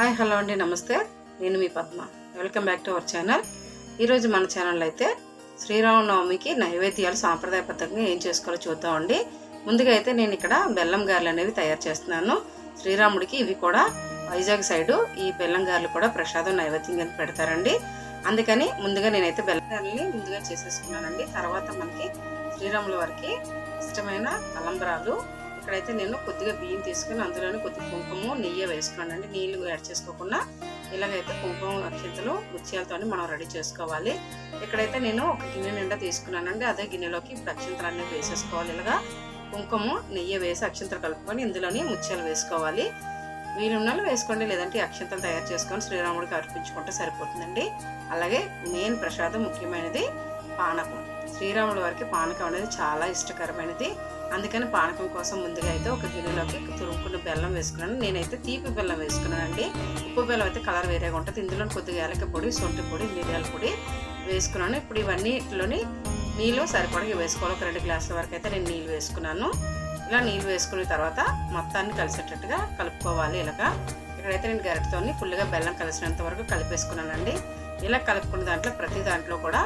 Hi hello అండి నమస్తే. నేను మీ Padma. Welcome back to our channel. ఈరోజు మన ఛానల్ అయితే శ్రీరామనవమికి నైవేద్యాలు సాంప్రదాయబద్ధంగా ఏం చేసుకోవాలో చూద్దామండి ముందుగా అయితే నేను ఇక్కడ బెల్లం గారెలు అనేవి తయారు చేస్తున్నాను. శ్రీరాముడికి ఇవి కూడా వైజాగ్ సైడు ఈ బెల్లం గారెలు కూడా ప్రసాదం నైవేద్యం కింద పెడతారండి. అందుకని ముందుగా నేనైతే బెల్లం గారెల్ని ముందుగా చేసేసుకున్నానండి. తర్వాత మనకి శ్రీరాముల వారికి ఇష్టమైన తలంబరాలు ఇక్కడైతే నేను కొద్దిగా బియ్యం తీసుకుని అందులోనే కొద్దిగా కుంకుమ నెయ్యి వేసుకున్నానండి నీళ్ళు యాడ్ చేసుకోకుండా ఇలాగైతే కుంకుమ అక్షింతలు ముత్యాలతో మనం రెడీ చేసుకోవాలి. ఇక్కడైతే నేను ఒక గిన్నె నిండా తీసుకున్నానండి. అదే గిన్నెలోకి ఇప్పుడు అక్షింతలు అన్నీ వేసేసుకోవాలి. ఇలాగా కుంకుమ నెయ్యి వేసి అక్షంతలు కలుపుకొని ఇందులోని ముత్యాలు వేసుకోవాలి. వీలున్నాళ్ళు వేసుకోండి. లేదంటే అక్షంతలు తయారు చేసుకొని శ్రీరాముడికి అర్పించుకుంటే సరిపోతుందండి. అలాగే మెయిన్ ప్రసాదం ముఖ్యమైనది పానకం. శ్రీరాముడి వారికి పానకం అనేది చాలా ఇష్టకరమైనది. అందుకని పానకం కోసం ముందుగా అయితే ఒక గిన్నెలోకి తురుముకున్న బెల్లం వేసుకున్నాను. నేనైతే తీపి బెల్లం వేసుకున్నానండి ఉప్పు బెల్లం అయితే కలర్ వేరేగా ఉంటుంది. ఇందులో కొద్దిగా ఏలక పొడి సొంటి పొడి మిరియాల పొడి వేసుకున్నాను. ఇప్పుడు ఇవన్నీలోని నీళ్ళు సరిపడగా వేసుకోవాలి. ఒక రెండు గ్లాసుల వరకు అయితే నేను నీళ్ళు వేసుకున్నాను. ఇలా నీళ్ళు వేసుకున్న తర్వాత మొత్తాన్ని కలిసేటట్టుగా కలుపుకోవాలి ఇలాగా. ఇక్కడైతే నేను గరిటతోని ఫుల్గా బెల్లం కలిసినంత వరకు కలిపేసుకున్నానండి. ఇలా కలుపుకున్న దాంట్లో ప్రతి దాంట్లో కూడా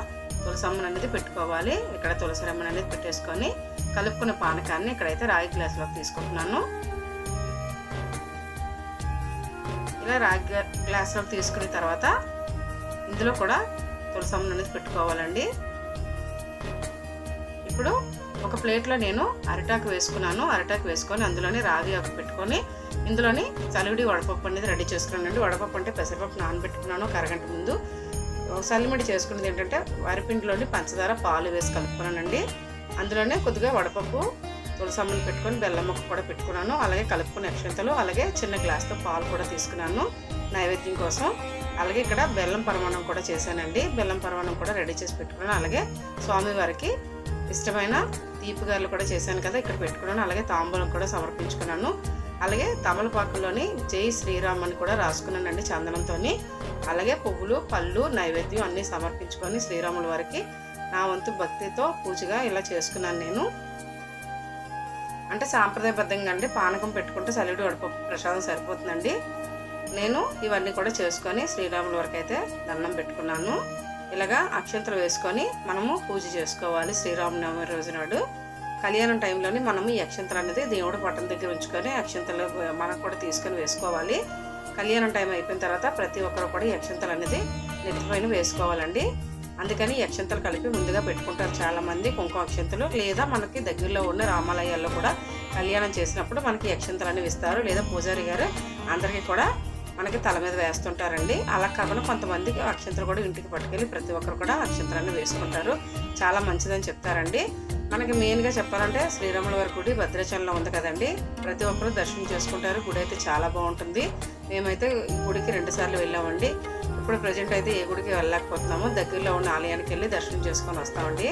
తులసమ్మని అనేది పెట్టుకోవాలి. ఇక్కడ తులసి రమ్మని అనేది పెట్టేసుకొని కలుపుకున్న పానకాన్ని ఇక్కడైతే రాగి గ్లాసులోకి తీసుకుంటున్నాను. ఇలా రాగి గ్లాసులోకి తీసుకున్న తర్వాత ఇందులో కూడా తులసమ్మని అనేది పెట్టుకోవాలండి. ఇప్పుడు ఒక ప్లేట్లో నేను అరిటాకు వేసుకున్నాను. అరిటాకు వేసుకొని అందులోనే రాగి ఆకు పెట్టుకొని ఇందులోని చలివిడి వడపప్పు అనేది రెడీ చేసుకున్నానండి. వడపప్పు అంటే పెసరపప్పు నానబెట్టుకున్నాను ఒక అరగంట ముందు. సల్లిమడి చేసుకునేది ఏంటంటే వరిపిండిలోని పంచదార పాలు వేసి కలుపుకున్నానండి. అందులోనే కొద్దిగా వడపప్పు తులసమ్మని పెట్టుకొని బెల్లం ముక్క కూడా పెట్టుకున్నాను. అలాగే కలుపుకునే అక్షంతలు అలాగే చిన్న గ్లాస్తో పాలు కూడా తీసుకున్నాను నైవేద్యం కోసం. అలాగే ఇక్కడ బెల్లం పరమాణం కూడా చేశానండి. బెల్లం పరమాణం కూడా రెడీ చేసి పెట్టుకున్నాను. అలాగే స్వామివారికి ఇష్టమైన తీపిగారులు కూడా చేశాను కదా ఇక్కడ పెట్టుకున్నాను. అలాగే తాంబూలం కూడా సమర్పించుకున్నాను. అలాగే తమలపాకులోని జై శ్రీరామ్ అని కూడా రాసుకున్నానండి చందనంతో అలాగే పువ్వులు పళ్ళు నైవేద్యం అన్నీ సమర్పించుకొని శ్రీరాముల వారికి నా వంతు భక్తితో పూజగా ఇలా చేసుకున్నాను నేను. అంటే సాంప్రదాయబద్ధంగా అండి పానకం పెట్టుకుంటే చలివిడి వడపప్పు ప్రసాదం సరిపోతుందండి. నేను ఇవన్నీ కూడా చేసుకొని శ్రీరాముల వరకు అయితే దండం పెట్టుకున్నాను. ఇలాగా అక్షంతలు వేసుకొని మనము పూజ చేసుకోవాలి శ్రీరామనవమి రోజు నాడు. కళ్యాణం టైంలోనే మనము ఈ అక్షంతలు అనేది దేవుడు పట్టణం దగ్గర ఉంచుకొని అక్షంతలు మనం కూడా తీసుకొని వేసుకోవాలి. కళ్యాణం టైం అయిపోయిన తర్వాత ప్రతి ఒక్కరు కూడా ఈ అక్షంతలు అనేది నెత్తిపైన వేసుకోవాలండి. అందుకని ఈ అక్షంతలు కలిపి ముందుగా పెట్టుకుంటారు చాలామంది కుంకుమ అక్షంతలు. లేదా మనకి దగ్గరలో ఉన్న రామాలయాల్లో కూడా కళ్యాణం చేసినప్పుడు మనకి అక్షంతలు అనేవి ఇస్తారు. లేదా పూజారి గారు అందరికీ కూడా మనకి తల మీద వేస్తుంటారండి. అలా కాకుండా కొంతమందికి అక్షంతలు కూడా ఇంటికి పట్టుకెళ్ళి ప్రతి ఒక్కరు కూడా అక్షంతలన్నీ వేసుకుంటారు. చాలా మంచిదని చెప్తారండి. మనకి మెయిన్గా చెప్పాలంటే శ్రీరాముల వారి గుడి భద్రాచలంలో ఉంది కదండి. ప్రతి ఒక్కరు దర్శనం చేసుకుంటారు. గుడి అయితే చాలా బాగుంటుంది. మేమైతే ఈ గుడికి రెండుసార్లు వెళ్ళామండి. ఇప్పుడు ప్రజెంట్ అయితే ఏ గుడికి వెళ్ళలేకపోతున్నాము. దగ్గరలో ఉన్న ఆలయానికి వెళ్ళి దర్శనం చేసుకొని వస్తామండి.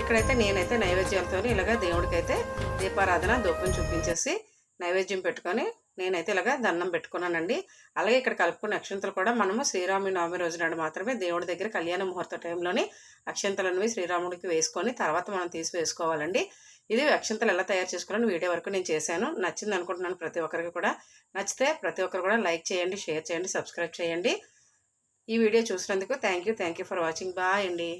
ఇక్కడైతే నేనైతే నైవేద్యాలతో ఇలాగ దేవుడికైతే దీపారాధన దూపం చూపించేసి నైవేద్యం పెట్టుకొని నేనైతే ఇలాగ దండం పెట్టుకున్నానండి. అలాగే ఇక్కడ కలుపుకున్న అక్షంతలు కూడా మనము శ్రీరామి నవమి రోజు నాడు మాత్రమే దేవుడి దగ్గర కళ్యాణ ముహూర్త టైంలోని అక్షంతలను శ్రీరాముడికి వేసుకొని తర్వాత మనం తీసి వేసుకోవాలండి ఇది అక్షంతలు ఎలా తయారు చేసుకోవాలని వీడియో వరకు నేను చేశాను. నచ్చింది అనుకుంటున్నాను ప్రతి ఒక్కరికి కూడా. నచ్చితే ప్రతి ఒక్కరు కూడా లైక్ చేయండి షేర్ చేయండి సబ్స్క్రైబ్ చేయండి. ఈ వీడియో చూసినందుకు thank you thank you for watching. Bye అండి.